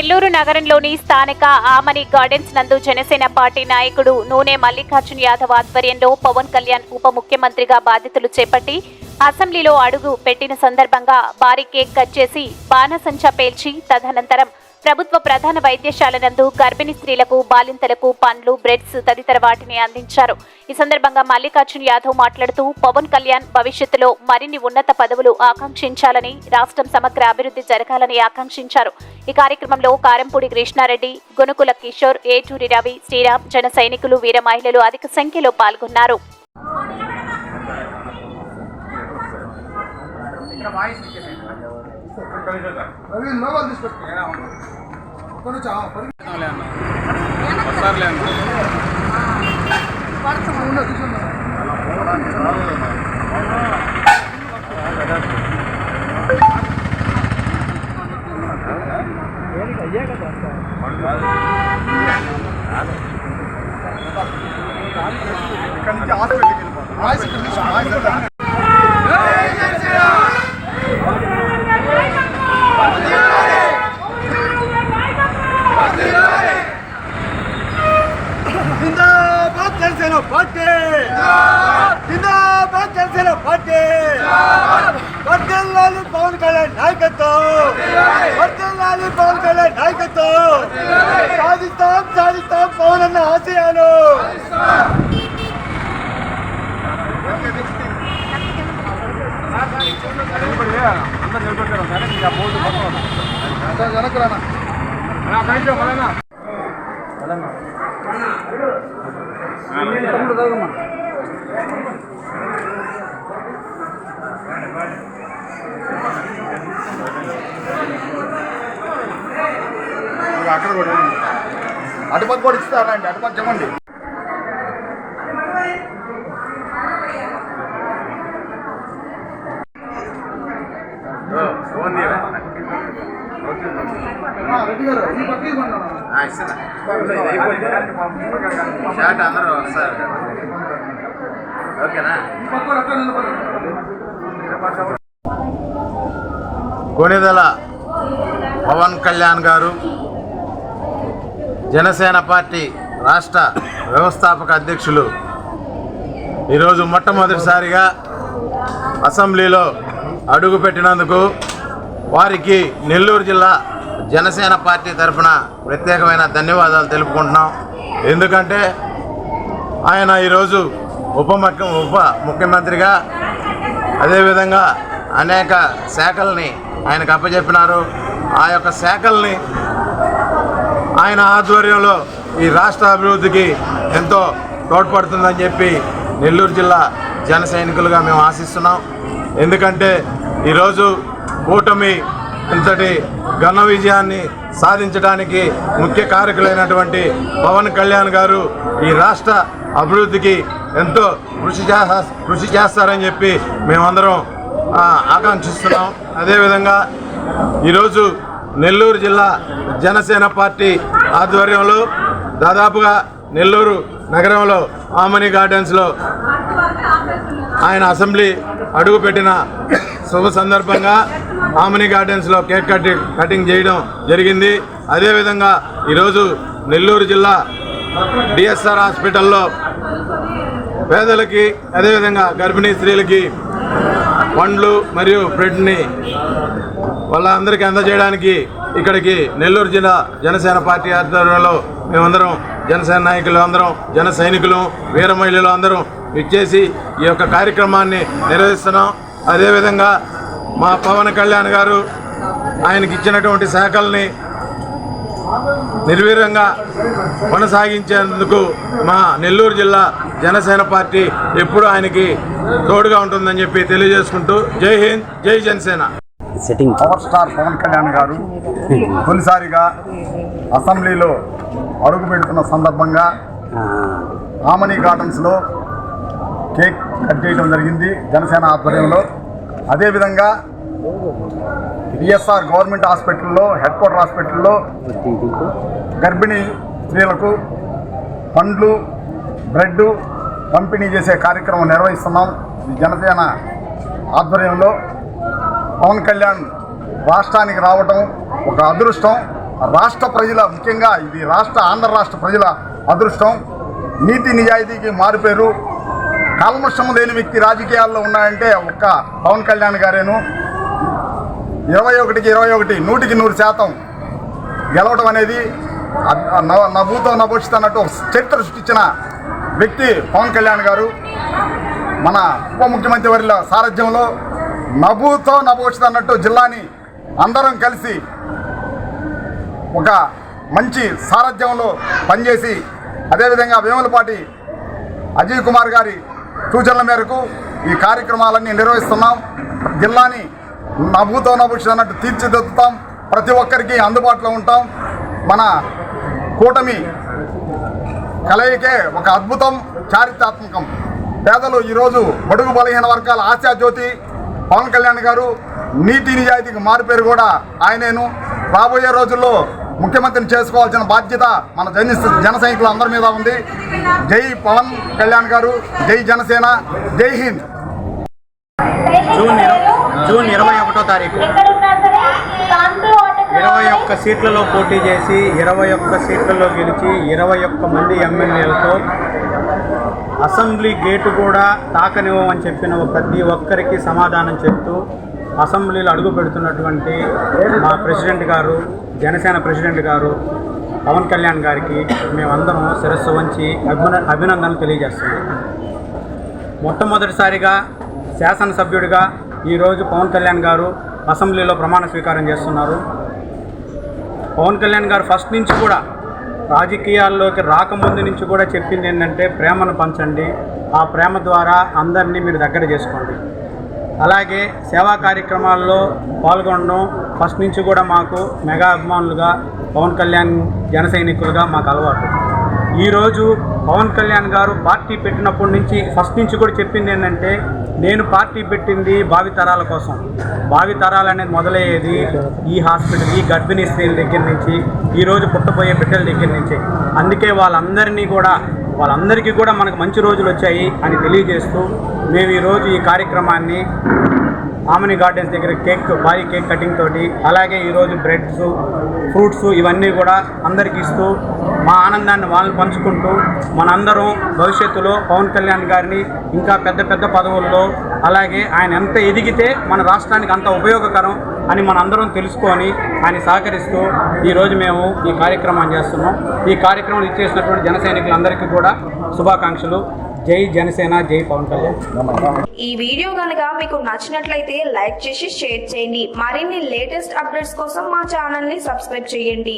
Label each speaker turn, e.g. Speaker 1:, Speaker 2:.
Speaker 1: నెల్లూరు నగరంలోని స్థానిక ఆమని గార్డెన్స్ నందు జనసేన పార్టీ నాయకుడు నూనె మల్లికార్జున్ యాదవ్ ఆధ్వర్యంలో పవన్ కళ్యాణ్ ఉప ముఖ్యమంత్రిగా బాధ్యతలు చేపట్టి అసెంబ్లీలో అడుగు పెట్టిన సందర్భంగా భారీ కేక్ కట్ చేసి బాణసంచా పేల్చి తదనంతరం ప్రభుత్వ ప్రధాన వైద్యశాల నందు గర్భిణీ స్త్రీలకు బాలింతలకు పండ్లు బ్రెడ్స్ తదితర వాటిని అందించారు. ఈ సందర్భంగా మల్లికార్జున్ యాదవ్ మాట్లాడుతూ పవన్ కళ్యాణ్ భవిష్యత్తులో మరిన్ని ఉన్నత పదవులు ఆకాంక్షించాలని రాష్ట్రం సమగ్ర అభివృద్ధి జరగాలని ఆకాంక్షించారు. ఈ కార్యక్రమంలో కారంపూడి కృష్ణారెడ్డి గునుకుల కిషోర్ ఏటూరి రవి శ్రీరామ్ జన సైనికులు వీర మహిళలు అధిక సంఖ్యలో పాల్గొన్నారు.
Speaker 2: రవి లోపల తీసుకొచ్చి ఒక్క నుంచి ఆ పరి- ఉన్న కూర్చున్నా. వాయిస్ ఇక్కడ తీసుకో, వాయిస్ ఇక్కడ.
Speaker 3: జనసేన పార్టీ. వర్దెల్లాలి పవన్ కళ్యాణ్ నాయకత్వం. వర్దెల్లాలి పవన్ కళ్యాణ్ నాయకత్వం. సాధిస్తాం సాధిస్తాం పవన్ అన్న ఆశయాలు.
Speaker 2: తమ్ముడు జరగమ్మా. అక్కడ కూడా. అటుపక్క కూడా ఇస్తారండి అటుపక్క చెప్పండి.
Speaker 4: షాట్ అందరూ వస్తారు ఓకేనా. కొనిదల పవన్ కళ్యాణ్ గారు జనసేన పార్టీ రాష్ట్ర వ్యవస్థాపక అధ్యక్షులు. ఈరోజు మొట్టమొదటిసారిగా అసెంబ్లీలో అడుగుపెట్టినందుకు వారికి నెల్లూరు జిల్లా జనసేన పార్టీ తరఫున ప్రత్యేకమైన ధన్యవాదాలు తెలుపుకుంటున్నాం. ఎందుకంటే ఆయన ఈరోజు ఉప ముఖ్య ఉప ముఖ్యమంత్రిగా అదేవిధంగా అనేక శాఖల్ని ఆయనకు అప్పచెప్పినారు ఆ యొక్క శాఖల్ని ఆయన ఆధ్వర్యంలో ఈ రాష్ట్ర అభివృద్ధికి ఎంతో తోడ్పడుతుందని చెప్పి నెల్లూరు జిల్లా జన సైనికులుగా మేము ఆశిస్తున్నాం. ఎందుకంటే ఈరోజు కూటమి ఇంతటి ఘన విజయాన్ని సాధించడానికి ముఖ్య కారకులైనటువంటి పవన్ కళ్యాణ్ గారు ఈ రాష్ట్ర అభివృద్ధికి ఎంతో కృషి కృషి చేస్తారని చెప్పి మేమందరం ఆకాంక్షిస్తున్నాం. అదేవిధంగా ఈరోజు నెల్లూరు జిల్లా జనసేన పార్టీ ఆధ్వర్యంలో దాదాపుగా నెల్లూరు నగరంలో ఆమని గార్డెన్స్లో ఆయన అసెంబ్లీ అడుగుపెట్టిన శుభ సందర్భంగా ఆమని గార్డెన్స్లో కేక్ కటింగ్ కటింగ్ చేయడం జరిగింది. అదేవిధంగా ఈరోజు నెల్లూరు జిల్లా డిఎస్ఆర్ హాస్పిటల్లో పేదలకి అదేవిధంగా గర్భిణీ స్త్రీలకి పండ్లు మరియు బ్రెడ్ని వాళ్ళందరికీ అందజేయడానికి ఇక్కడికి నెల్లూరు జిల్లా జనసేన పార్టీ ఆధ్వర్యంలో మేమందరం జనసేన నాయకులు అందరం జన సైనికులు వీర మహిళలు అందరం ఇచ్చేసి ఈ యొక్క కార్యక్రమాన్ని నిర్వహిస్తున్నాం. అదేవిధంగా మా పవన్ కళ్యాణ్ గారు ఆయనకి ఇచ్చినటువంటి శాఖల్ని నిర్వీర్యంగా కొనసాగించేందుకు మా నెల్లూరు జిల్లా జనసేన పార్టీ ఎప్పుడు ఆయనకి తోడుగా ఉంటుందని చెప్పి తెలియజేసుకుంటూ జై హింద్ జై Janasena.
Speaker 5: Sitting
Speaker 2: power star Pawan Kalyan garu తొలిసారిగా అసెంబ్లీలో అడుగు పెడుతున్న సందర్భంగా ఆమని గార్డెన్స్లో కేక్ కట్ చేయడం జరిగింది జనసేన ఆధ్వర్యంలో. అదేవిధంగా బిఎస్ఆర్ గవర్నమెంట్ హాస్పిటల్లో హెడ్ క్వార్టర్ హాస్పిటల్లో గర్భిణీ స్త్రీలకు పండ్లు బ్రెడ్ పంపిణీ చేసే కార్యక్రమం నిర్వహిస్తున్నాం. ఈ జనసేన ఆధ్వర్యంలో పవన్ కళ్యాణ్ రాష్ట్రానికి రావటం ఒక అదృష్టం. రాష్ట్ర ప్రజల ముఖ్యంగా ఇది రాష్ట్ర ఆంధ్ర రాష్ట్ర ప్రజల అదృష్టం. నీతి నిజాయితీకి మారిపోయారు కల్మషం లేని వ్యక్తి రాజకీయాల్లో ఉన్నాయంటే ఒక్క పవన్ కళ్యాణ్ గారేను. ఇరవై ఒకటికి ఇరవై ఒకటి నూటికి నూరు శాతం గెలవడం అనేది నవ్వుతో నభూతో నభూషిత అన్నట్టు చరిత్ర సృష్టించిన వ్యక్తి పవన్ కళ్యాణ్ గారు. మన ఉప ముఖ్యమంత్రి వర్యుల సారథ్యంలో నభూతో నభూషిత అన్నట్టు జిల్లాని అందరం కలిసి ఒక మంచి సారథ్యంలో పనిచేసి అదేవిధంగా వేములపాటి అజయ్ కుమార్ గారి సూచనల మేరకు ఈ కార్యక్రమాలన్నీ నిర్వహిస్తున్నాం. జిల్లాని నభూతో నవ్వుషి అన్నట్టు తీర్చిదిద్దుతాం. ప్రతి ఒక్కరికి అందుబాటులో ఉంటాం. మన కూటమి కలయికే ఒక అద్భుతం చారిత్రాత్మకం. పేదలు ఈరోజు బడుగు బలహీన వర్గాల ఆశాజ్యోతి పవన్ కళ్యాణ్ గారు నీతి నిజాయితీకి మారుపేరు కూడా ఆయనేను. రాబోయే రోజుల్లో ముఖ్యమంత్రిని చేసుకోవాల్సిన బాధ్యత మన జన జన సైనికులు అందరి మీద ఉంది. జై పవన్ కళ్యాణ్ గారు జై జనసేన జై హింద్.
Speaker 5: జూన్ జూన్ ఇరవై ఒకటో తారీఖు. ఇరవై ఒక్క సీట్లలో పోటీ చేసి ఇరవై ఒక్క సీట్లలో గెలిచి ఇరవై ఒక్క మంది ఎమ్మెల్యేలతో అసెంబ్లీ గేటు కూడా తాకనివ్వమని చెప్పిన ప్రతి ఒక్కరికి సమాధానం చెప్తూ అసెంబ్లీలో అడుగు పెడుతున్నటువంటి మా ప్రెసిడెంట్ గారు జనసేన ప్రెసిడెంట్ గారు పవన్ కళ్యాణ్ గారికి మేమందరం శిరస్సు వంచి అభిన అభినందనలు తెలియజేస్తున్నాం. మొట్టమొదటిసారిగా శాసనసభ్యుడిగా ఈరోజు పవన్ కళ్యాణ్ గారు అసెంబ్లీలో ప్రమాణ స్వీకారం చేస్తున్నారు. పవన్ కళ్యాణ్ గారు ఫస్ట్ నుంచి కూడా రాజకీయాల్లోకి రాకముందు నుంచి కూడా చెప్పింది ఏంటంటే ప్రేమను పంచండి. ఆ ప్రేమ ద్వారా అందరినీ మీరు దగ్గర చేసుకోండి. అలాగే సేవా కార్యక్రమాల్లో పాల్గొనడం ఫస్ట్ నుంచి కూడా మాకు మెగా అభిమానులుగా పవన్ కళ్యాణ్ జన సైనికులుగా మాకు అలవాటు. ఈరోజు పవన్ కళ్యాణ్ గారు పార్టీ పెట్టినప్పటి నుంచి ఫస్ట్ నుంచి కూడా చెప్పింది ఏంటంటే నేను పార్టీ పెట్టింది భావితరాల కోసం. భావితరాలు అనేది మొదలయ్యేది ఈ హాస్పిటల్ ఈ గర్భిణీ స్త్రీల దగ్గర నుంచి ఈరోజు పుట్టబోయే బిడ్డల దగ్గర నుంచి. అందుకే వాళ్ళందరినీ కూడా వాళ్ళందరికీ కూడా మనకు మంచి రోజులు వచ్చాయి అని తెలియజేస్తూ మేము ఈరోజు ఈ కార్యక్రమాన్ని ఆమెని గార్డెన్స్ దగ్గర కేక్ భారీ కేక్ కటింగ్ తోటి అలాగే ఈరోజు బ్రెడ్స్ ఫ్రూట్స్ ఇవన్నీ కూడా అందరికి ఇస్తూ మా ఆనందాన్ని వాళ్ళని పంచుకుంటూ మనందరం భవిష్యత్తులో పవన్ కళ్యాణ్ గారిని ఇంకా పెద్ద పెద్ద పదవుల్లో అలాగే ఆయన ఎంత ఎదిగితే మన రాష్ట్రానికి అంత ఉపయోగకరం అని మనందరం తెలుసుకొని ఆయన సహకరిస్తూ ఈరోజు మేము ఈ కార్యక్రమాన్ని చేస్తున్నాం. ఈ కార్యక్రమం ఇచ్చేసినటువంటి జన సైనికులందరికీ కూడా శుభాకాంక్షలు. జై జనసేన జై పవన్ కళ్యాణ్.
Speaker 6: ఈ వీడియో కనుక మీకు నచ్చినట్లయితే లైక్ చేసి షేర్ చేయండి. మరిన్ని లేటెస్ట్ అప్డేట్స్ కోసం మా ఛానల్ని సబ్స్క్రైబ్ చేయండి.